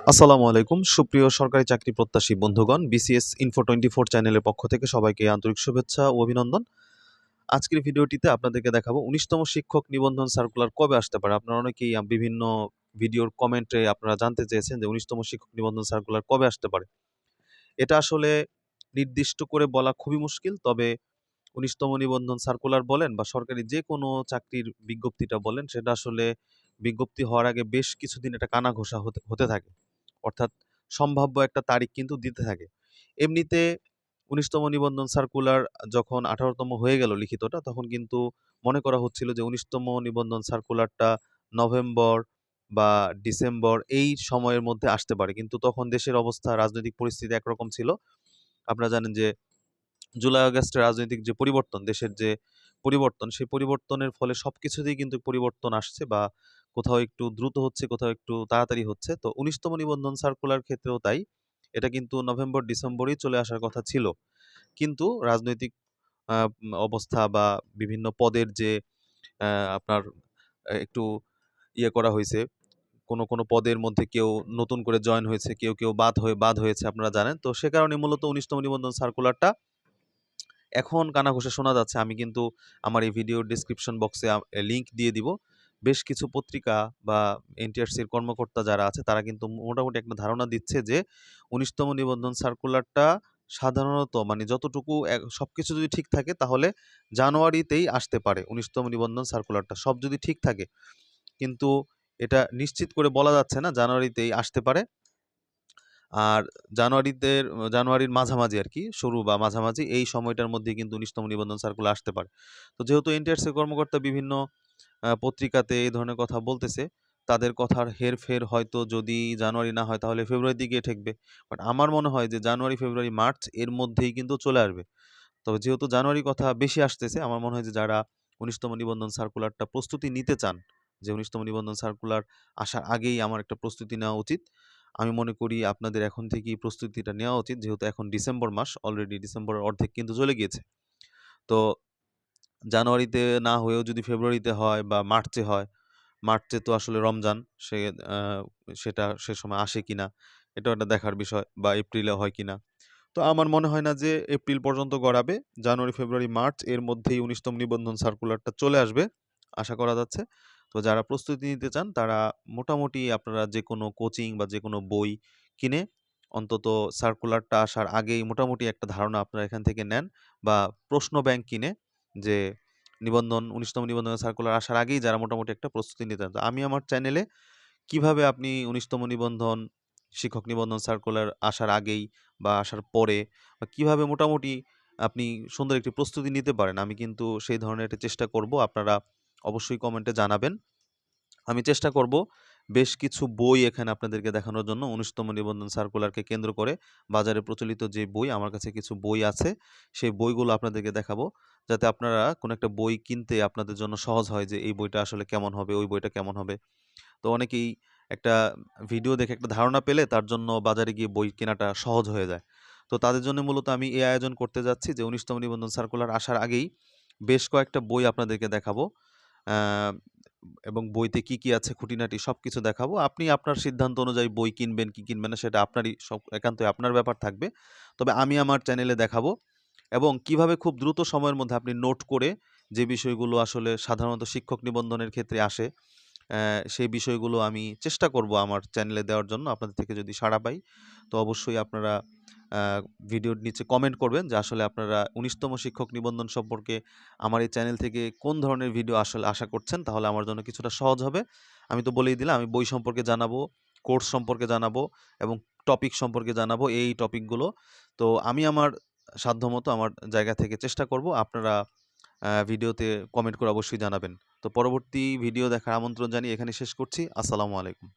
আসসালামু আলাইকুম। সুপ্রিয় সরকারি চাকরি প্রত্যাশী বন্ধুগণ বিসিএস ইনফো টোয়েন্টি ফোর চ্যানেলের পক্ষ থেকে সবাইকে আন্তরিক শুভেচ্ছা ও অভিনন্দন। আজকের ভিডিওটিতে আপনাদেরকে দেখাবো উনিশতম শিক্ষক নিবন্ধন সার্কুলার কবে আসতে পারে। আপনারা অনেকেই বিভিন্ন ভিডিওর কমেন্টে আপনারা জানতে চেয়েছেন যে উনিশতম শিক্ষক নিবন্ধন সার্কুলার কবে আসতে পারে। এটা আসলে নির্দিষ্ট করে বলা খুবই মুশকিল, তবে উনিশতম নিবন্ধন সার্কুলার বলেন বা সরকারি যে কোনো চাকরির বিজ্ঞপ্তিটা বলেন, সেটা আসলে বিজ্ঞপ্তি হওয়ার আগে বেশ কিছুদিন এটা কানা ঘোষা হতে হতে থাকে। অর্থাৎ সম্ভাব্য একটা তারিখ কিন্তু দিতে থাকে। এমনিতে উনিশতম নিবন্ধন সার্কুলার যখন আঠারোতম হয়ে গেল লিখিতটা, তখন কিন্তু মনে করা হচ্ছিল যে উনিশতম নিবন্ধন সার্কুলারটা নভেম্বর বা ডিসেম্বর এই সময়ের মধ্যে আসতে পারে। কিন্তু তখন দেশের অবস্থা, রাজনৈতিক পরিস্থিতি একরকম ছিল। আপনারা জানেন যে জুলাই আগস্টের রাজনৈতিক যে পরিবর্তন, দেশের যে পরিবর্তন, সেই পরিবর্তনের ফলে সবকিছুতেই কিন্তু পরিবর্তন আসছে বা কোথাও একটু দ্রুত হচ্ছে, কোথাও একটু তাড়াতাড়ি হচ্ছে। তো উনিশতম নিবন্ধন সার্কুলার ক্ষেত্রেও তাই। এটা কিন্তু নভেম্বর, ডিসেম্বরেই চলে আসার কথা ছিল। কিন্তু রাজনৈতিক অবস্থা বা বিভিন্ন পদের যে আপনার একটু ইয়ে করা হয়েছে, কোনো কোনো পদের মধ্যে কেউ নতুন করে জয়েন হয়েছে, কেউ কেউ বাদ হয়ে, বাদ হয়েছে, আপনারা জানেন। তো সে কারণে মূলত উনিশতম নিবন্ধন সার্কুলারটা এখন কানাঘুষে শোনা যাচ্ছে। আমি কিন্তু আমার এই ভিডিও ডিসক্রিপশন বক্সে লিংক দিয়ে দিব। বেশ কিছু পত্রিকা বা এনটিআরসির কর্মকর্তা যারা আছে, তারা কিন্তু মোটামুটি একটা ধারণা দিচ্ছে যে উনিশতম নিবন্ধন সার্কুলারটা সাধারণত মানে যতটুকু এক- সবকিছু যদি ঠিক থাকে তাহলে জানুয়ারিতেই আসতে পারে উনিশতম নিবন্ধন সার্কুলারটা সব যদি ঠিক থাকে, কিন্তু এটা নিশ্চিত করে বলা যাচ্ছে না জানুয়ারিতেই আসতে পারে। আর জানুয়ারিতে, জানুয়ারির মাঝামাঝি আর কি শুরু বা মাঝামাঝি এই সময়টার মধ্যে কিন্তু উনিশতম নিবন্ধন সার্কুলার আসতে পারে। তো যেহেতু এনটিআরসি কর্মকর্তা বিভিন্ন পত্রিকাতে এই ধরনের কথা বলতেছে। তাদের কথার হেরফের হয়তো যদি জানুয়ারি না হয় তাহলে ফেব্রুয়ারির দিকে ঠেকবে। বাট আমার মনে হয় যে জানুয়ারি, ফেব্রুয়ারি, মার্চ এর মধ্যেই কিন্তু চলে আসবে। তবে যেহেতু জানুয়ারি কথা বেশি আসতেছে, আমার মনে হয় যে যারা উনিশতম নিবন্ধন সার্কুলারটা প্রস্তুতি নিতে চান, যে উনিশতম নিবন্ধন সার্কুলার আসার আগেই আমার একটা প্রস্তুতি নেওয়া উচিত। আমি মনে করি আপনাদের এখন থেকেই প্রস্তুতিটা নেওয়া উচিত, যেহেতু এখন ডিসেম্বর মাস অলরেডি ডিসেম্বরের অর্ধেক কিন্তু চলে গিয়েছে। তো জানুয়ারিতে না হয়েও যদি ফেব্রুয়ারিতে হয় বা মার্চে হয়, মার্চে তো আসলে রমজান, সে সেটা সে সময় আসে কিনা, এটাও একটা দেখার বিষয় বা এপ্রিলে হয় কিনা। তো আমার মনে হয় না যে এপ্রিল পর্যন্ত গড়াবে, জানুয়ারি, ফেব্রুয়ারি, মার্চ এর মধ্যেই উনিশতম নিবন্ধন সার্কুলারটা চলে আসবে, আশা করা যাচ্ছে। তো যারা প্রস্তুতি নিতে চান, তারা মোটামুটি আপনারা যে কোনো কোচিং বা যে কোনো বই কিনে অন্তত সার্কুলারটা আসার আগেই মোটামুটি একটা ধারণা আপনারা এখান থেকে নেন বা প্রশ্ন ব্যাংক কিনে যে নিবন্ধন, উনিশতম নিবন্ধন সার্কুলার আসার আগেই যারা মোটামুটি একটা প্রস্তুতি নিতে তো আমি আমার চ্যানেলে কীভাবে আপনি উনিশতম নিবন্ধন, শিক্ষক নিবন্ধন সার্কুলার আসার আগেই বা আসার পরে বা কীভাবে মোটামুটি আপনি সুন্দর একটি প্রস্তুতি নিতে পারেন, আমি কিন্তু সেই ধরনের একটা চেষ্টা করব। আপনারা অবশ্যই কমেন্টে জানাবেন। আমি চেষ্টা করব বেশ কিছু বই এখানে আপনাদেরকে দেখানোর জন্য। উনিশতম নিবন্ধন সার্কুলারকে কেন্দ্র করে বাজারে প্রচলিত যে বই, আমার কাছে কিছু বই আছে, সেই বইগুলো আপনাদেরকে দেখাবো। যাতে আপনারা কোনো একটা বই কিনতে আপনাদের জন্য সহজ হয় যে, এই বইটা আসলে কেমন হবে? ওই বইটা কেমন হবে? তো অনেকেই একটা ভিডিও দেখে একটা ধারণা পেলে তার জন্য বাজারে গিয়ে বই কেনাটা সহজ হয়ে যায়। তো তাদের জন্য মূলত আমি এই আয়োজন করতে যাচ্ছি যে, উনিশতম নিবন্ধন সার্কুলার আসার আগেই বেশ কয়েকটা বই আপনাদেরকে দেখাবো। এবং বইতে কি কি আছে, খুঁটিনাটি সব কিছু দেখাবো। আপনি আপনার সিদ্ধান্ত অনুযায়ী বই কিনবেন, কি কিনবেন না, সেটা আপনারই সব একান্তই আপনার ব্যাপার থাকবে। তবে আমি আমার চ্যানেলে দেখাবো এবং কীভাবে খুব দ্রুত সময়ের মধ্যে আপনি নোট করে যে বিষয়গুলো আসলে সাধারণত শিক্ষক নিবন্ধনের ক্ষেত্রে আসে সেই বিষয়গুলো আমি চেষ্টা করব আমার চ্যানেলে দেওয়ার জন্য। আপনাদের থেকে যদি সাড়া পাই, তো অবশ্যই আপনারা ভিডিওর নিচে কমেন্ট করবেন যে আসলে আপনারা উনিশতম শিক্ষক নিবন্ধন সম্পর্কে আমার এই চ্যানেল থেকে কোন ধরনের ভিডিও আসলে আশা করছেন, তাহলে আমার জন্য কিছুটা সহজ হবে। আমি তো বলেই দিলাম, আমি বই সম্পর্কে জানাব কোর্স সম্পর্কে জানাব এবং টপিক সম্পর্কে জানাব এই টপিকগুলো তো আমি আমার সাধ্যমতো আমার জায়গা থেকে চেষ্টা করব, আপনারা ভিডিওতে কমেন্ট করে অবশ্যই জানাবেন। তো পরবর্তী ভিডিও দেখার আমন্ত্রণ জানিয়ে এখানে শেষ করছি, আসসালামু আলাইকুম।